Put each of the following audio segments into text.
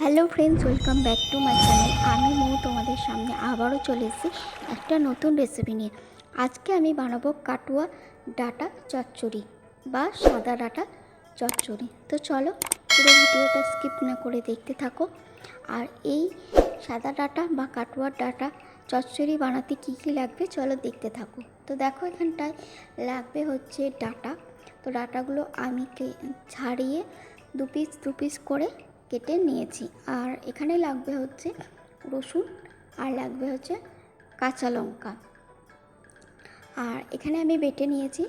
Hello friends, welcome back to my channel. আমি মৌ, তোমাদের সামনে আবারও চলে এসেছি একটা নতুন রেসিপি নিয়ে। আজকে আমি বানাবো কাটুয়া ডাটা চচ্চড়ি বা সাদা ডাটা চচ্চড়ি। তো চলো পুরো ভিডিওটা স্কিপ না করে দেখতে থাকো। আর এই সাদা ডাটা বা কাটুয়ার ডাটা চচ্চড়ি বানাতে কী কী লাগবে চলো দেখতে থাকো। তো দেখো এখানটায় লাগবে হচ্ছে ডাটা। তো ডাটাগুলো আমি ছাড়িয়ে দু পিস দু পিস করে কেটে নিয়েছি। আর এখানে লাগবে হচ্ছে রসুন আর লাগবে হচ্ছে কাঁচা লঙ্কা। আর এখানে আমি বেটে নিয়েছি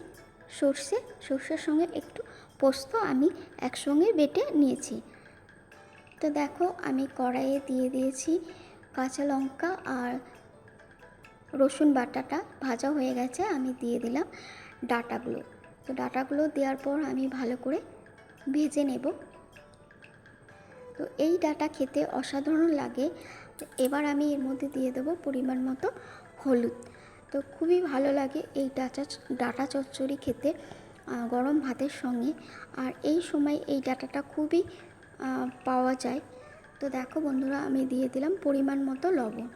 সর্ষে। সর্ষের সঙ্গে একটু পোস্ত আমি একসঙ্গে বেটে নিয়েছি। তো দেখো আমি কড়াইয়ে দিয়ে দিয়েছি কাঁচা লঙ্কা আর রসুন বাটাটা। ভাজা হয়ে গেছে, আমি দিয়ে দিলাম ডাটাগুলো। তো ডাটাগুলো দেওয়ার পর আমি ভালো করে ভেজে নেব। তো এই ডাটা খেতে অসাধারণ লাগে। এবার আমি এর মধ্যে দিয়ে দেবো পরিমাণ মতো হলুদ। তো খুবই ভালো লাগে এই ডাটা ডাটা চচ্চড়ি খেতে গরম ভাতের সঙ্গে। আর এই সময় এই ডাটাটা খুবই পাওয়া যায়। তো দেখো বন্ধুরা, আমি দিয়ে দিলাম পরিমাণ মতো লবণ।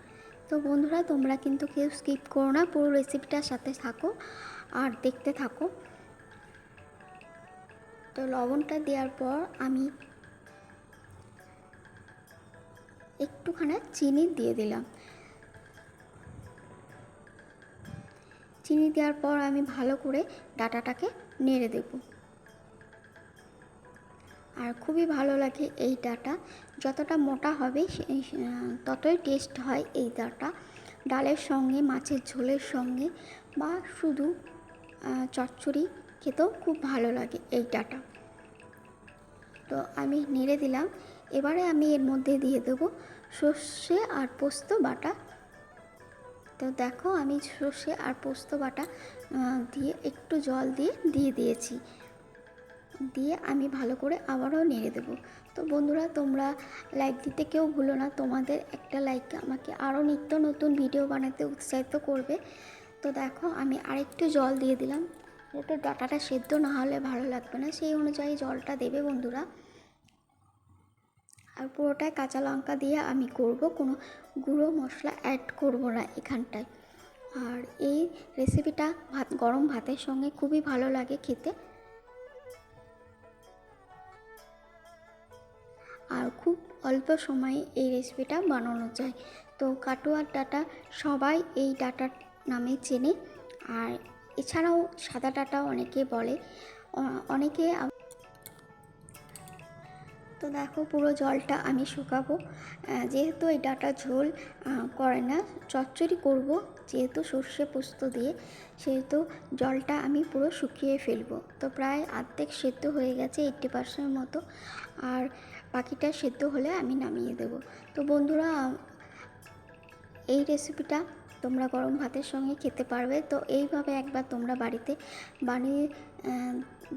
তো বন্ধুরা, তোমরা কিন্তু কেউ স্কিপ করো না, পুরো রেসিপিটার সাথে থাকো আর দেখতে থাকো। তো লবণটা দেওয়ার পর আমি একটুখানি চিনি দিয়ে দিলাম। চিনি দেওয়ার পর আমি ভালো করে ডাটাটাকে নেড়ে দেব। আর খুবই ভালো লাগে এই ডাটা। যতটা মোটা হবে ততই টেস্ট হয় এই ডাটা। ডালের সঙ্গে, মাছের ঝোলের সঙ্গে বা শুধু চচ্চড়ি খেতেও খুব ভালো লাগে এই ডাটা। তো আমি নেড়ে দিলাম। এবারে আমি এর মধ্যে দিয়ে দেবো সর্ষে আর পোস্ত বাটা। তো দেখো আমি সর্ষে আর পোস্ত বাটা দিয়ে একটু জল দিয়ে দিয়ে দিয়েছি। দিয়ে আমি ভালো করে আবারও নেড়ে দেবো। তো বন্ধুরা, তোমরা লাইক দিতে কেউ ভুলো না। তোমাদের একটা লাইক আমাকে আরও নিত্য নতুন ভিডিও বানাতে উৎসাহিত করবে। তো দেখো আমি আরেকটু জল দিয়ে দিলাম। যাতে ডাটাটা সেদ্ধ না হলে ভালো লাগবে না। সেই অনুযায়ী জলটা দেবে বন্ধুরা। আর পুরোটাই কাঁচা লঙ্কা দিয়ে আমি করব, কোনো গুঁড়ো মশলা অ্যাড করব না এখানটায়। আর এই রেসিপিটা ভাত, গরম ভাতের সঙ্গে খুবই ভালো লাগে খেতে। আর খুব অল্প সময়ে এই রেসিপিটা বানানো যায়। তো কাটোয়ার ডাটা সবাই এই ডাটার নামে চেনে। আর এছাড়াও সাদা ডাটা অনেকে বলে। অনেকে তো দেখো পুরো জলটা আমি শুকাবো। যেহেতু এই ডাটা ঝোল করে না, চচ্চড়ি করব যেহেতু সর্ষে পোস্ত দিয়ে, সেহেতু জলটা আমি পুরো শুকিয়ে ফেলব। তো প্রায় আর্ধেক সেদ্ধ হয়ে গেছে এইট্টি পার্সেন্ট মতো, আর বাকিটা সেদ্ধ হলে আমি নামিয়ে দেব। তো বন্ধুরা, এই রেসিপিটা তোমরা গরম ভাতের সঙ্গে খেতে পারবে। তো এইভাবে একবার তোমরা বাড়িতে বানিয়ে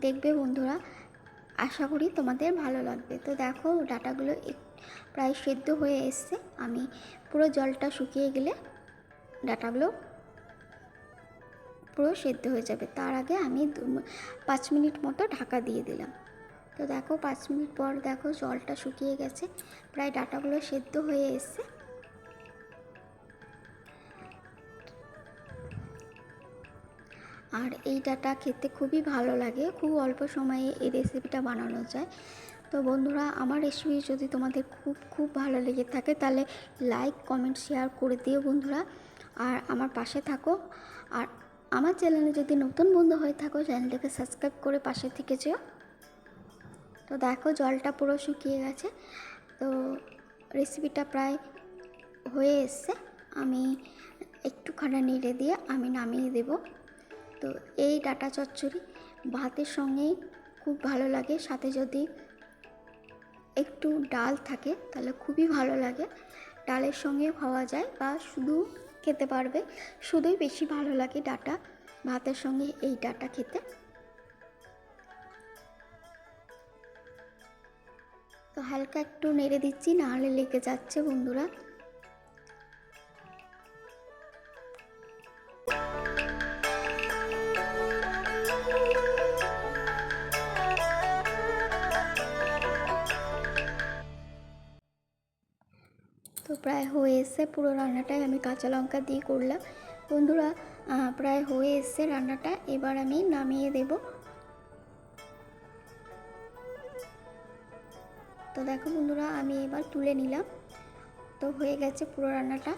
দেখবে বন্ধুরা। আশা করি তোমাদের ভালো লাগবে। তো দেখো, ডাটাগুলো প্রায় সেদ্ধ হয়ে এসছে। আমি পুরো জলটা শুকিয়ে গেলে ডাটাগুলো পুরো সেদ্ধ হয়ে যাবে। তার আগে আমি পাঁচ মিনিট মতো ঢাকা দিয়ে দিলাম। তো দেখো, পাঁচ মিনিট পর দেখো জলটা শুকিয়ে গেছে। প্রায় ডাটাগুলো সেদ্ধ হয়ে এসছে। আর এই ডাটা খেতে খুবই ভালো লাগে। খুব অল্প সময়ে এই রেসিপিটা বানানো যায়। তো বন্ধুরা, আমার রেসিপি যদি তোমাদের খুব খুব ভালো লেগে থাকে, তাহলে লাইক কমেন্ট শেয়ার করে দিও বন্ধুরা। আর আমার পাশে থাকো। আর আমার চ্যানেলে যদি নতুন বন্ধু হয়ে থাকো চ্যানেলটাকে সাবস্ক্রাইব করে পাশে থেকে যেও। তো দেখো, জলটা পুরো শুকিয়ে গেছে। তো রেসিপিটা প্রায় হয়ে এসছে। আমি একটুখানি নেড়ে দিয়ে আমি নামিয়ে দেবো। তো এই ডাটা চচ্চড়ি ভাতের সঙ্গেই খুব ভালো লাগে। সাথে যদি একটু ডাল থাকে, তাহলে খুবই ভালো লাগে। ডালের সঙ্গে খাওয়া যায় বা শুধু খেতে পারবে। শুধুই বেশি ভালো লাগে ডাটা, ভাতের সঙ্গে এই ডাটা খেতে। তো হালকা একটু নেড়ে দিচ্ছি, নাহলে লেগে যাচ্ছে বন্ধুরা। প্রায় হয়ে এসছে পুরো রান্নাটাই আমি কাঁচা লঙ্কা দিয়ে করলাম। বন্ধুরা প্রায় হয়ে এসছে রান্নাটা। এবার আমি নামিয়ে দেব। তো দেখো বন্ধুরা, আমি এবার তুলে নিলাম। তো হয়ে গেছে পুরো রান্নাটা।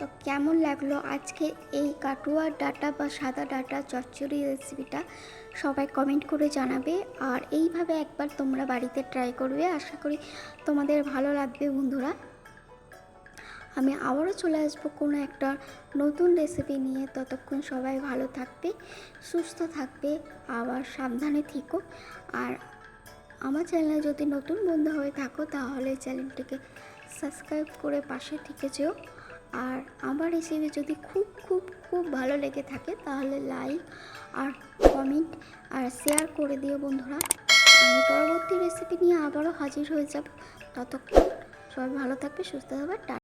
তো কেমন লাগল আজকে এই কাটুয়া ডাটা বা সাদা ডাটা চচ্চড়ি রেসিপিটা সবাই কমেন্ট করে জানাবে। আর এইভাবে একবার তোমরা বাড়িতে ট্রাই করবে। আশা করি তোমাদের ভালো লাগবে বন্ধুরা। আমি আবারও চলে আসব কোনো একটা নতুন রেসিপি নিয়ে। ততক্ষণ সবাই ভালো থাকবে, সুস্থ থাকবে, আবার সাবধানে থেকো। আর আমার চ্যানেলে যদি নতুন বন্ধু হয়ে থাকো, তাহলে চ্যানেলটিকে সাবস্ক্রাইব করে পাশে থেকে যেও। আর আমার রেসিপি যদি খুব খুব খুব ভালো লেগে থাকে, তাহলে লাইক আর কমেন্ট আর শেয়ার করে দিও বন্ধুরা। আমি পরবর্তী রেসিপি নিয়ে আবারও হাজির হয়ে যাব। ততক্ষণ সবাই ভালো থাকবে, সুস্থ থাকবে